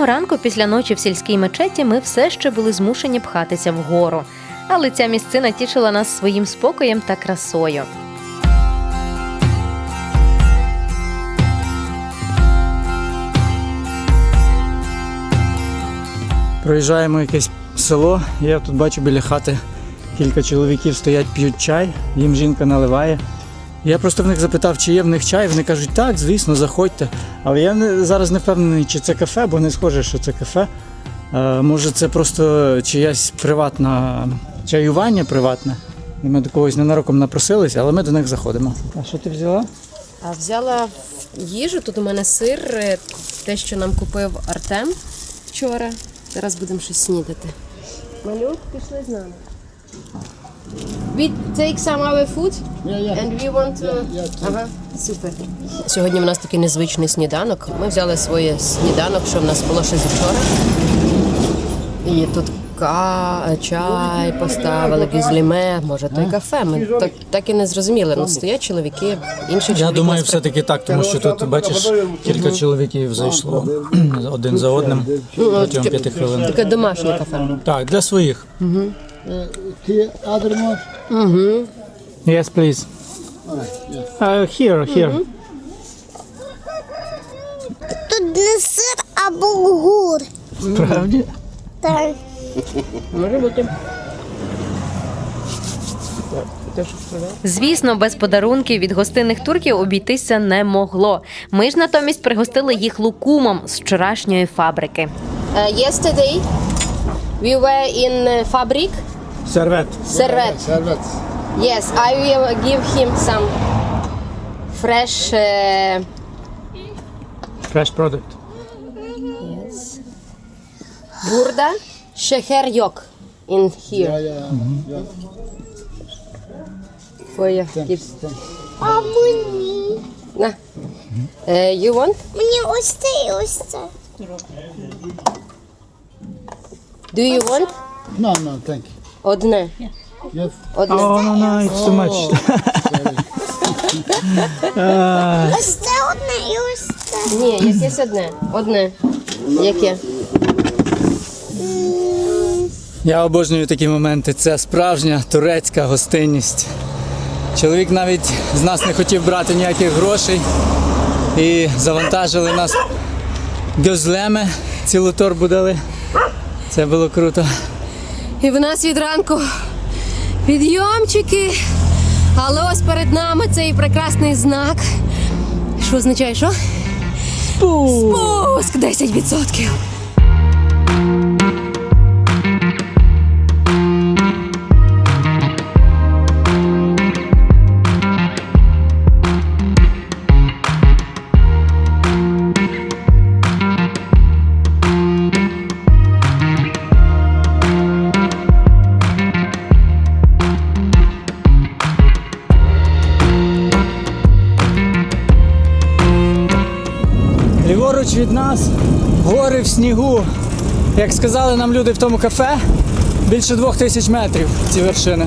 Наступного ранку, після ночі в сільській мечеті, ми все ще були змушені пхатися вгору. Але ця місцина тішила нас своїм спокоєм та красою. Проїжджаємо якесь село. Я тут бачу біля хати кілька чоловіків стоять, п'ють чай, їм жінка наливає. Я просто в них запитав, чи є в них чай. Вони кажуть, так, звісно, заходьте. Але я не, зараз не впевнений, чи це кафе, бо не схоже, що це кафе. Е, може, це просто чиясь приватна чаювання приватне. І ми до когось ненароком напросилися, але ми до них заходимо. А що ти взяла? А взяла їжу, тут у мене сир, е, те, що нам купив Артем вчора. Зараз будемо щось снідати. Малюк, пішли з нами. We take some our food and we want to... Ага, супер. Сьогодні в нас такий незвичний сніданок. Ми взяли своє сніданок, що в нас було ще з вчора. І тут ка... чай поставили, гізліме, може то й кафе. Ми так, так і не зрозуміли. Ну, стоять чоловіки, інші Я чоловіки. думаю, нас все-таки так, тому що тут бачиш кілька чоловіків зайшло один за одним протягом п'яти хвилин. Таке домашнє кафе. Так, для своїх. Here, other one. Yes, please. Uh, here, here. Тут не сир, а булгур. Справді? Так. Може бути. Звісно, без подарунків від гостинних турків обійтися не могло. Ми ж натомість пригостили їх лукумом з вчорашньої фабрики. Uh, yesterday we were in uh, fabric Сервет. Servet. Servet. Yes, I will give him some fresh. Uh, Fresh product. yes. Burada şeker yok in here Yeah, yeah, yeah. for you. Give. А мені? На. Uh, you want? Мені ось це і ось це. Do you want? No, no, thank you. Одне. Yes. Одне. Oh, no, no, it's too much. Ось це одне і ось це. Ні, якесь одне. Одне. Яке? Я обожнюю такі моменти. Це справжня турецька гостинність. Чоловік навіть з нас не хотів брати ніяких грошей і завантажили нас гьозлеми, цілу торбу дали. Це було круто. І в нас від ранку підйомчики. Але ось перед нами цей прекрасний знак. Що означає, що? Спуск 10%. Від нас гори в снігу. Як сказали нам люди в тому кафе, більше двох тисяч метрів ці вершини.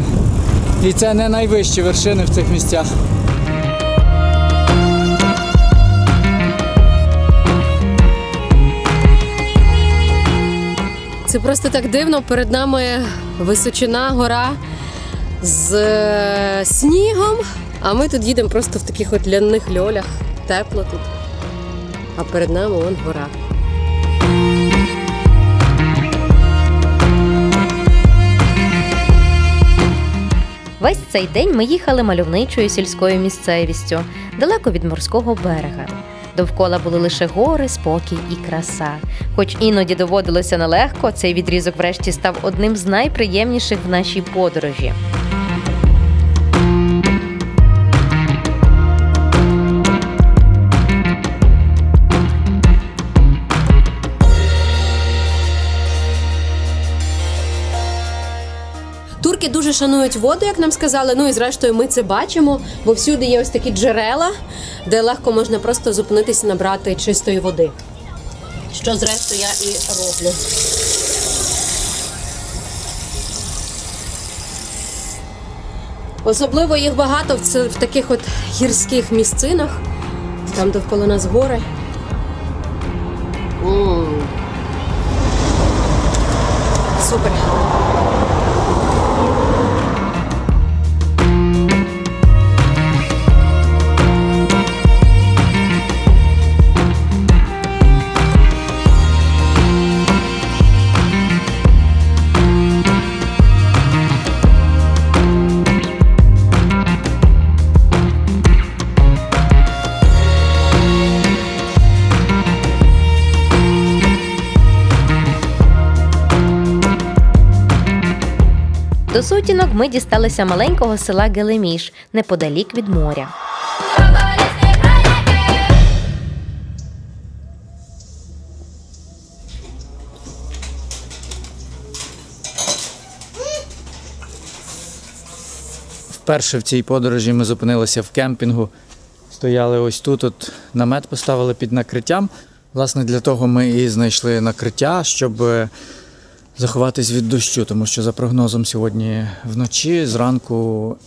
І це не найвищі вершини в цих місцях. Це просто так дивно. Перед нами височина гора з е, снігом. А ми тут їдемо просто в таких от ляних льолях. Тепло тут. А перед нами вон гора. Весь цей день ми їхали мальовничою сільською місцевістю, далеко від морського берега. Довкола були лише гори, спокій і краса. Хоч іноді доводилося нелегко, цей відрізок врешті став одним з найприємніших в нашій подорожі. Шанують воду, як нам сказали. Ну і зрештою ми це бачимо, бо всюди є ось такі джерела, де легко можна просто зупинитися набрати чистої води. Що зрештою я і роблю. Особливо їх багато в, таких от гірських місцинах, там довкола нас гори. Супер. Сутінок ми дісталися маленького села Гелеміш неподалік від моря. Вперше в цій подорожі ми зупинилися в кемпінгу. Стояли ось тут, от намет поставили під накриттям. Власне, для того ми і знайшли накриття, щоб е, заховатись від дощу, тому що за прогнозом сьогодні вночі, зранку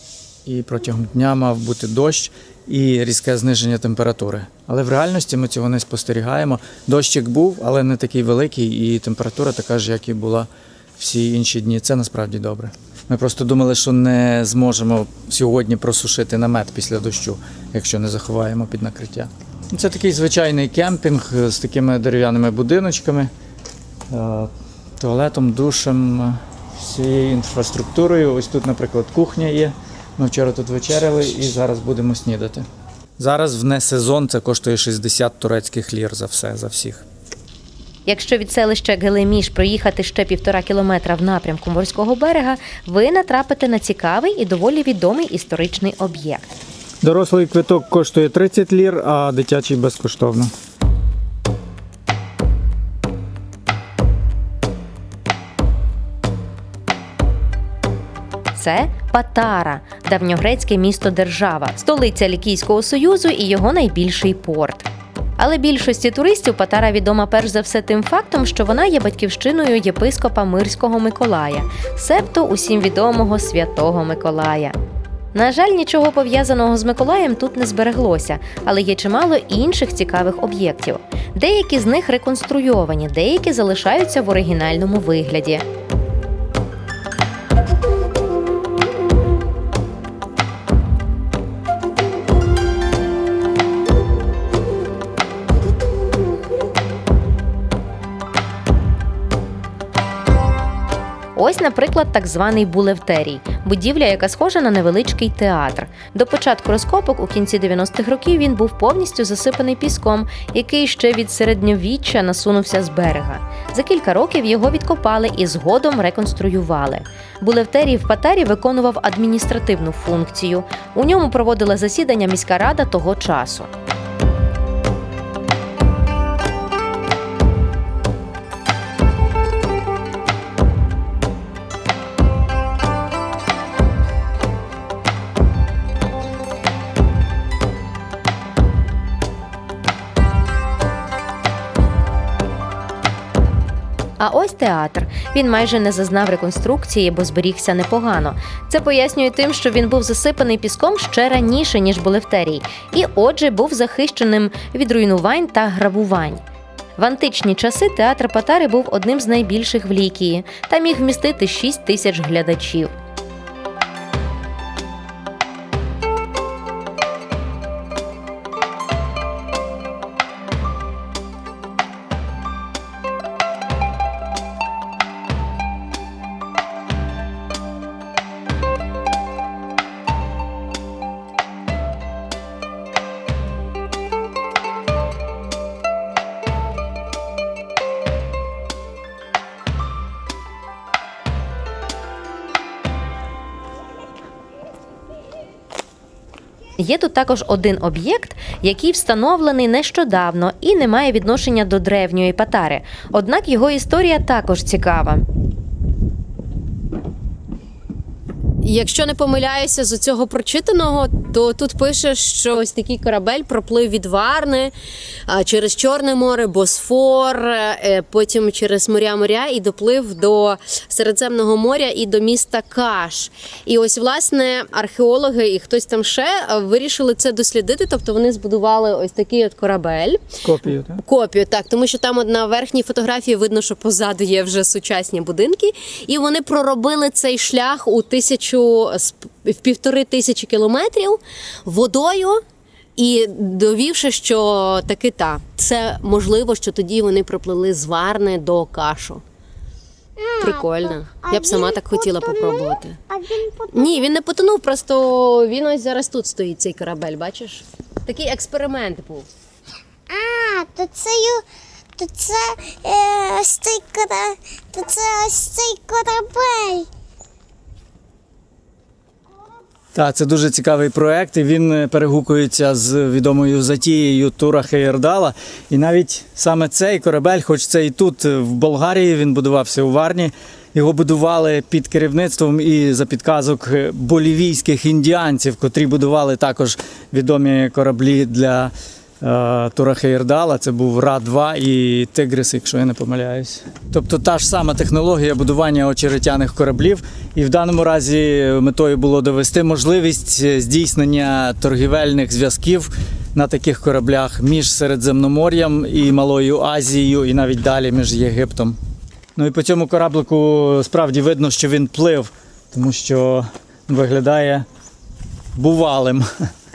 і протягом дня мав бути дощ і різке зниження температури. Але в реальності ми цього не спостерігаємо. Дощик був, але не такий великий, і температура така ж, як і була всі інші дні. Це насправді добре. Ми просто думали, що не зможемо сьогодні просушити намет після дощу, якщо не заховаємо під накриття. Це такий звичайний кемпінг з такими дерев'яними будиночками, е, туалетом, душем, е, всією інфраструктурою. Ось тут, наприклад, кухня є. Ми вчора тут вечеряли і зараз будемо снідати. Зараз в несезон це коштує 60 турецьких лір за все, за всіх. Якщо від селища Гелеміш проїхати ще півтора кілометра в напрямку морського берега, ви натрапите на цікавий і доволі відомий історичний об'єкт. Дорослий квиток коштує 30 лір, а дитячий безкоштовно. Це Патара, давньогрецьке місто держава, столиця Лікійського союзу і його найбільший порт. Але більшості туристів Патара відома перш за все тим фактом, що вона є батьківщиною єпископа Мирського Миколая, себто усім відомого святого Миколая. На жаль, нічого пов'язаного з Миколаєм тут не збереглося, але є чимало інших цікавих об'єктів. Деякі з них реконструйовані, деякі залишаються в оригінальному вигляді. Ось, наприклад, так званий булевтерій будівля, яка схожа на невеличкий театр. До початку розкопок у кінці 90-х років він був повністю засипаний піском, який ще від середньовіччя насунувся з берега. За кілька років його відкопали і згодом реконструювали. Булевтерій в Патарі виконував адміністративну функцію. У ньому проводила засідання міська рада того часу. А ось театр. Він майже не зазнав реконструкції, бо зберігся непогано. Це пояснює тим, що він був засипаний піском ще раніше, ніж Булевтерій, і отже був захищеним від руйнувань та грабувань. В античні часи театр Патари був одним з найбільших в Лікії та міг вмістити 6 тисяч глядачів. Є тут також один об'єкт, який встановлений нещодавно і не має відношення до древньої Патари. Однак його історія також цікава. Якщо не помиляюся з цього прочитаного, то тут пише, що ось такий корабель проплив від Варни через Чорне море, Босфор, е, потім через моря моря і доплив до Середземного моря і до міста Каш. І ось власне археологи і хтось там ще е, вирішили це дослідити. Тобто вони збудували ось такий от корабель. Копію, так? Копію, так, тому що там на верхній фотографії видно, що позаду є вже сучасні будинки, і вони проробили цей шлях у тисячу з- в півтори тисячі кілометрів водою. І довівши, що таки та це можливо, що тоді вони проплили з Варни до кашу. Прикольно. Я б сама так хотіла попробувати. Ні, він не потонув, просто він ось зараз тут стоїть цей корабель, бачиш? Такий експеримент був. А, то це то це е, ось цей корабель. Так, це дуже цікавий проект, і він е, перегукується з відомою затією Тура Хейердала. І навіть саме цей корабель, хоч це і тут, е, в Болгарії, він будувався у Варні. Його будували під керівництвом і за підказок е, болівійських індіанців, котрі будували також відомі кораблі для е, Тура Це був Ра-2 і Тигрис, якщо я не помиляюсь. Тобто та ж сама технологія будування очеретяних кораблів. І в даному разі метою було довести можливість е, здійснення торгівельних зв'язків на таких кораблях між Середземномор'ям і Малою Азією, і навіть далі між Єгиптом. Ну і по цьому кораблику справді видно, що він плив, тому що виглядає бувалим.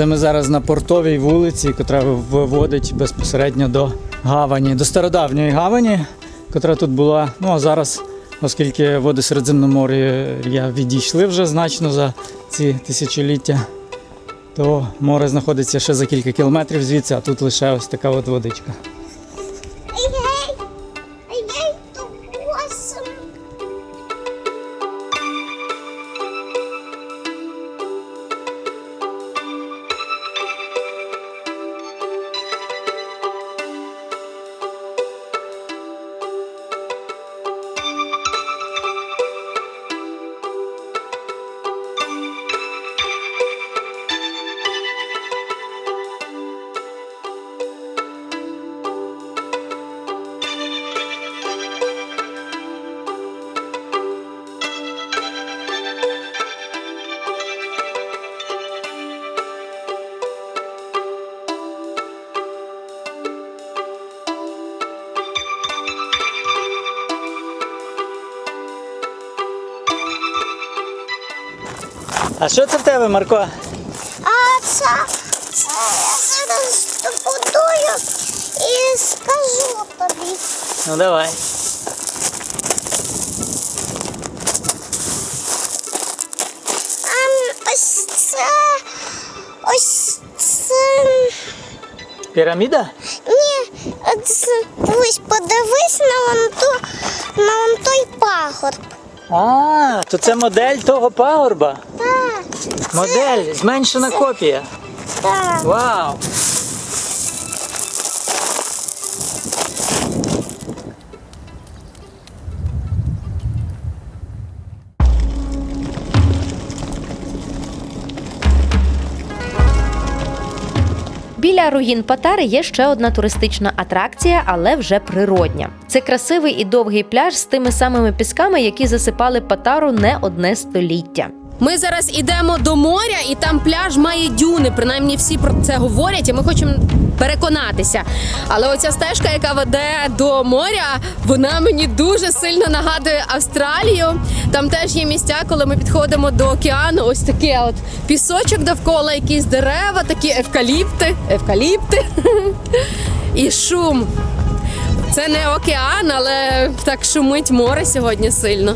це ми зараз на портовій вулиці, яка виводить безпосередньо до гавані, до стародавньої гавані, яка тут була. Ну а зараз, оскільки води Середземномор'я відійшли вже значно за ці тисячоліття, то море знаходиться ще за кілька кілометрів звідси, а тут лише ось така от водичка. А що це в тебе, Марко? А це, це я зараз добудую і скажу тобі. Ну давай. Ем, ось це. Ось це. Піраміда? Ні, це, дивись, подивись на вон, ту, на вон той пагорб. А, то це модель того пагорба. Так, Модель, зменшена копія. так. Вау! Біля руїн Патари є ще одна туристична атракція, але вже природня. Це красивий і довгий пляж з тими самими пісками, які засипали Патару не одне століття. Ми зараз ідемо до моря, і там пляж має дюни. Принаймні всі про це говорять, і ми хочемо переконатися. Але оця стежка, яка веде до моря, вона мені дуже сильно нагадує Австралію. Там теж є місця, коли ми підходимо до океану. Ось таке от пісочок довкола, якісь дерева, такі евкаліпти, евкаліпти і шум. Це не океан, але так шумить море сьогодні сильно.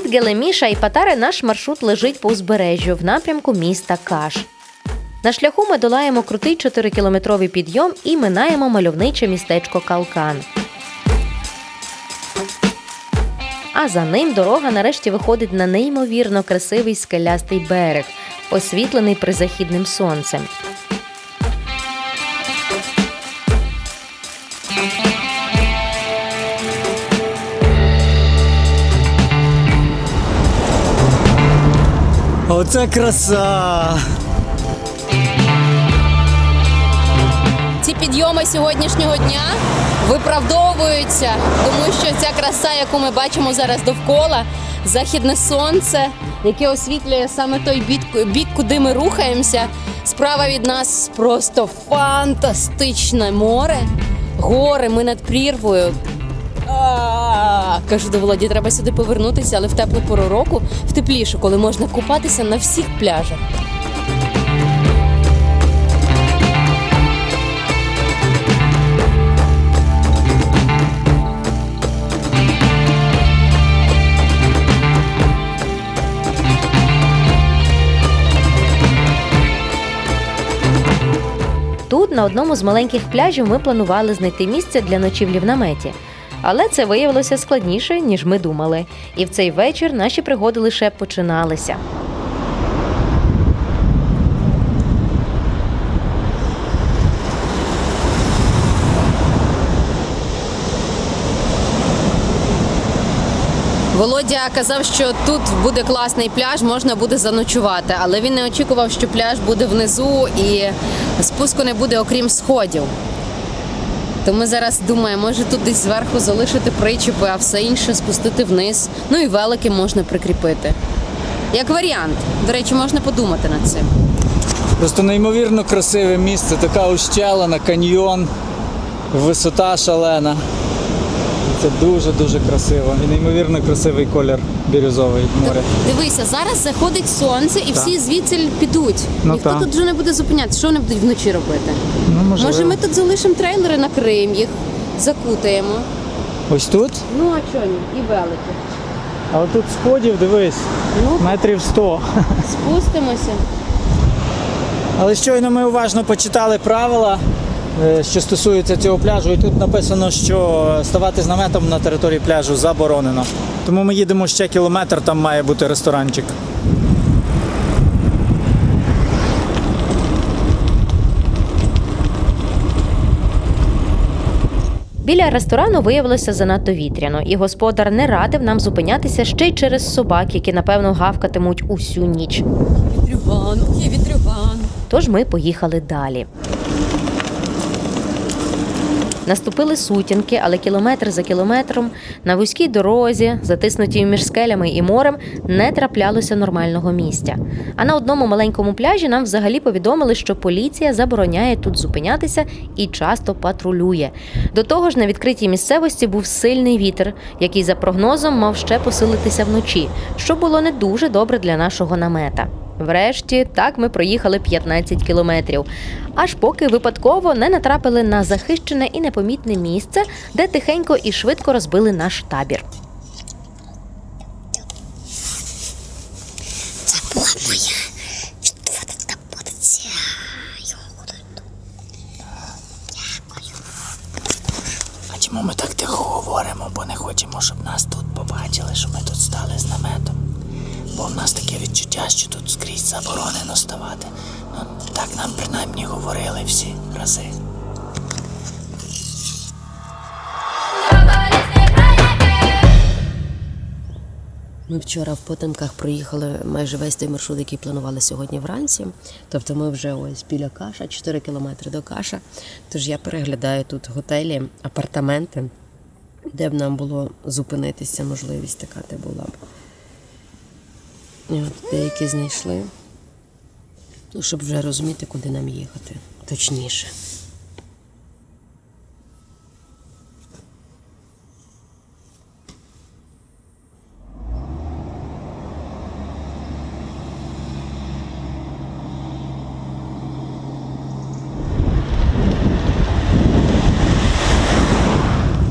Гелеміша і Патари наш маршрут лежить по узбережжю в напрямку міста Каш. На шляху ми долаємо крутий 4-кілометровий підйом і минаємо мальовниче містечко Калкан. А за ним дорога нарешті виходить на неймовірно красивий скелястий берег, освітлений призахідним сонцем. Оце краса! Ці підйоми сьогоднішнього дня виправдовуються, тому що ця краса, яку ми бачимо зараз довкола, західне сонце, яке освітлює саме той бік, бік, куди ми рухаємося. Справа від нас просто фантастичне море, гори, ми над прірвою. Кажу до Володі, треба сюди повернутися, але в теплу пору року, в тепліше, коли можна купатися на всіх пляжах. Тут, на одному з маленьких пляжів, ми планували знайти місце для ночівлі в наметі. Але це виявилося складніше, ніж ми думали. І в цей вечір наші пригоди лише починалися. Володя казав, що тут буде класний пляж, можна буде заночувати, але він не очікував, що пляж буде внизу і спуску не буде, окрім сходів. То ми зараз думаємо, може тут десь зверху залишити причепи, а все інше спустити вниз. Ну і велики можна прикріпити. Як варіант. До речі, можна подумати над цим. Просто неймовірно красиве місце, така ущелина, каньйон, висота шалена. Це дуже-дуже красиво. І неймовірно красивий колір бірюзовий моря. Дивися, зараз заходить сонце і всі звідси підуть. Ну, Ніхто так. тут вже не буде зупинятися. Що вони будуть вночі робити? Ну, можливо. Може, ми тут залишимо трейлери, накриємо їх, закутаємо. Ось тут? Ну а чого ні? І великі. А отут сходів, дивись, Ну, метрів 100. спустимося. Але щойно ми уважно почитали правила, е, що стосуються цього пляжу, і тут написано, що ставати з наметом на території пляжу заборонено. Тому ми їдемо ще кілометр, там має бути ресторанчик. Біля ресторану виявилося занадто вітряно, і господар не радив нам зупинятися ще й через собак, які напевно гавкатимуть усю ніч. Вітрюган, є вітрюган. Тож ми поїхали далі. Наступили сутінки, але кілометр за кілометром на вузькій дорозі, затиснутій між скелями і морем, не траплялося нормального місця. А на одному маленькому пляжі нам взагалі повідомили, що поліція забороняє тут зупинятися і часто патрулює. До того ж, на відкритій місцевості був сильний вітер, який за прогнозом мав ще посилитися вночі, що було не дуже добре для нашого намета. Врешті так ми проїхали 15 кілометрів, аж поки випадково не натрапили на захищене і непомітне місце, де тихенько і швидко розбили наш табір. Це була моя відводна порція. А чому ми так тихо говоримо, бо не хочемо, щоб нас тут побачили, що ми тут стали з наметом. Бо в нас таке відчуття, що тут скрізь заборонено ставати. Ну, так нам принаймні говорили всі рази. Ми вчора в потемках проїхали майже весь той маршрут, який планували сьогодні вранці. Тобто ми вже ось біля каша, 4 кілометри до каша. Тож я переглядаю тут готелі, апартаменти, де б нам було зупинитися, можливість така де була б. І от деякі знайшли. Ну, щоб вже розуміти, куди нам їхати. Точніше.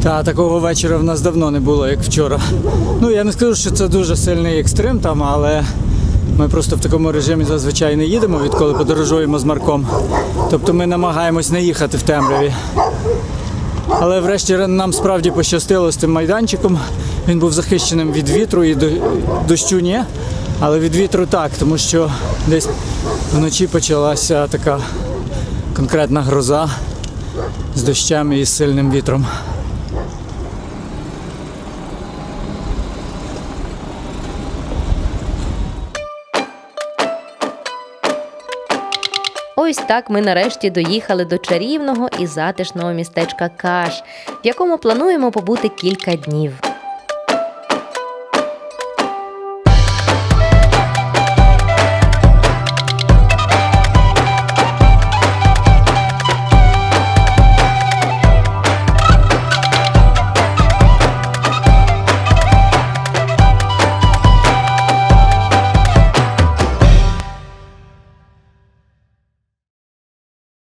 Та такого вечора в нас давно не було, як вчора. Ну я не скажу, що це дуже сильний екстрим там, але ми просто в такому режимі зазвичай не їдемо, відколи подорожуємо з Марком. Тобто ми намагаємось не їхати в темряві. Але врешті нам справді пощастило з тим майданчиком. Він був захищеним від вітру і дощу ні. Але від вітру так, тому що десь вночі почалася така конкретна гроза з дощем і з сильним вітром. Ось так ми нарешті доїхали до чарівного і затишного містечка Каш, в якому плануємо побути кілька днів.